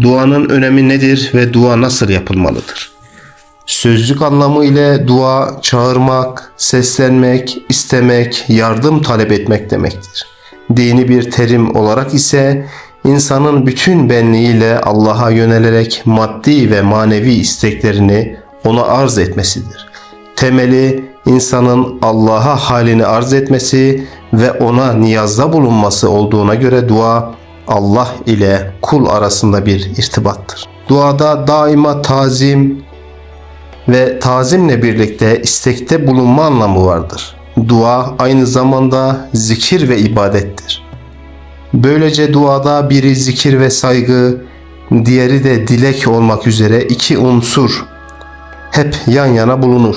Duanın önemi nedir ve dua nasıl yapılmalıdır? Sözlük anlamı ile dua çağırmak, seslenmek, istemek, yardım talep etmek demektir. Dini bir terim olarak ise insanın bütün benliğiyle Allah'a yönelerek maddi ve manevi isteklerini ona arz etmesidir. Temeli insanın Allah'a halini arz etmesi ve ona niyazda bulunması olduğuna göre dua Allah ile kul arasında bir irtibattır. Duada daima tazim ve tazimle birlikte istekte bulunma anlamı vardır. Dua aynı zamanda zikir ve ibadettir. Böylece duada biri zikir ve saygı, diğeri de dilek olmak üzere iki unsur hep yan yana bulunur.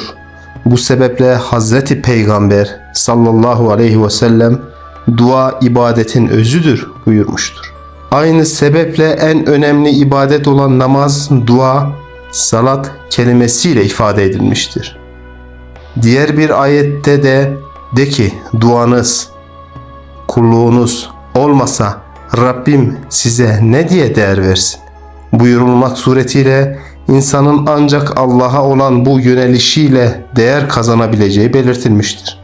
Bu sebeple Hazreti Peygamber sallallahu aleyhi ve sellem dua ibadetin özüdür buyurmuştur. Aynı sebeple en önemli ibadet olan namaz, dua, salat kelimesiyle ifade edilmiştir. Diğer bir ayette de de ki duanız, kulluğunuz olmasa Rabbim size ne diye değer versin? Buyurulmak suretiyle insanın ancak Allah'a olan bu yönelişiyle değer kazanabileceği belirtilmiştir.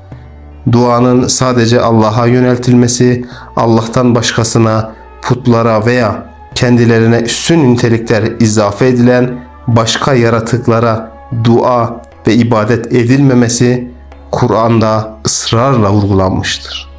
Duanın sadece Allah'a yöneltilmesi, Allah'tan başkasına, putlara veya kendilerine üstün nitelikler izafe edilen başka yaratıklara dua ve ibadet edilmemesi Kur'an'da ısrarla vurgulanmıştır.